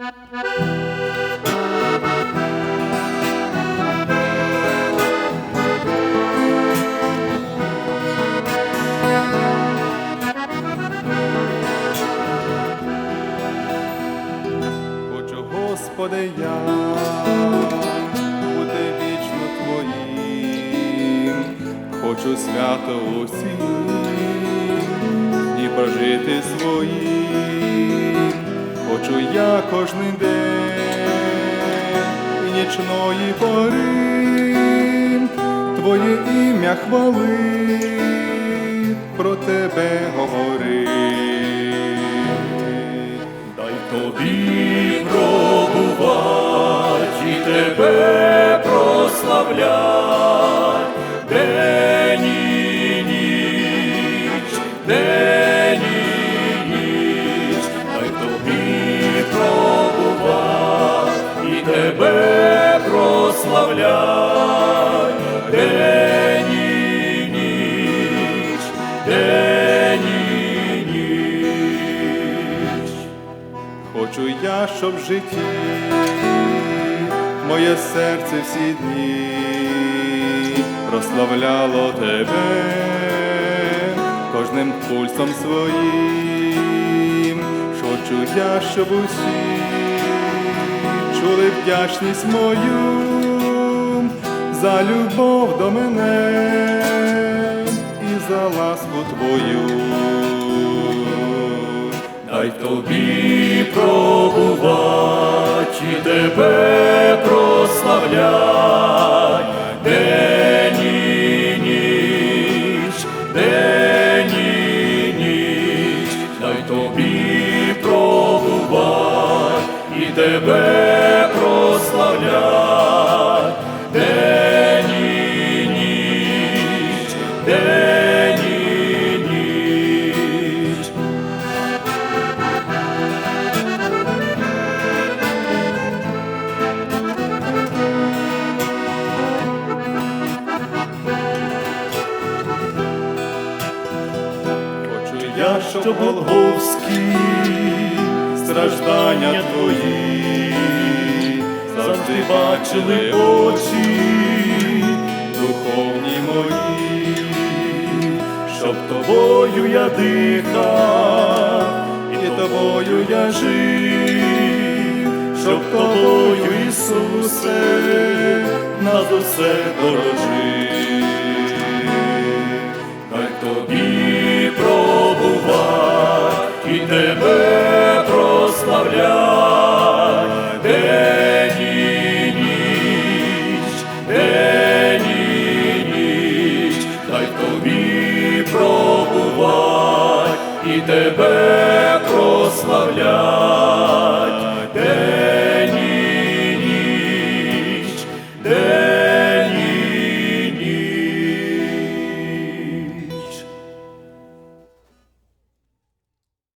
Хочу, Господи, я бути вічно Твоїм, хочу свято усім і прожити своїм, хочу я кожний день. Нічної пори Твоє ім'я хвали, про Тебе говори, Дай тобі пробувати тебе день і ніч, день і ніч. Хочу я, щоб в житті моє серце всі дні прославляло тебе кожним пульсом своїм. Хочу я, щоб усі чули вдячність мою за любов до мене і за ласку твою. Дай тобі пробувати і тебе прославлять день і ніч, день і ніч, дай тобі пробувати і тебе Щоб Голговські страждання твої. Завжди бачили очі духовні мої, щоб тобою я дихав, і тобою я жив, щоб тобою, Ісусе, над усе дорожив. Тебе прославляй.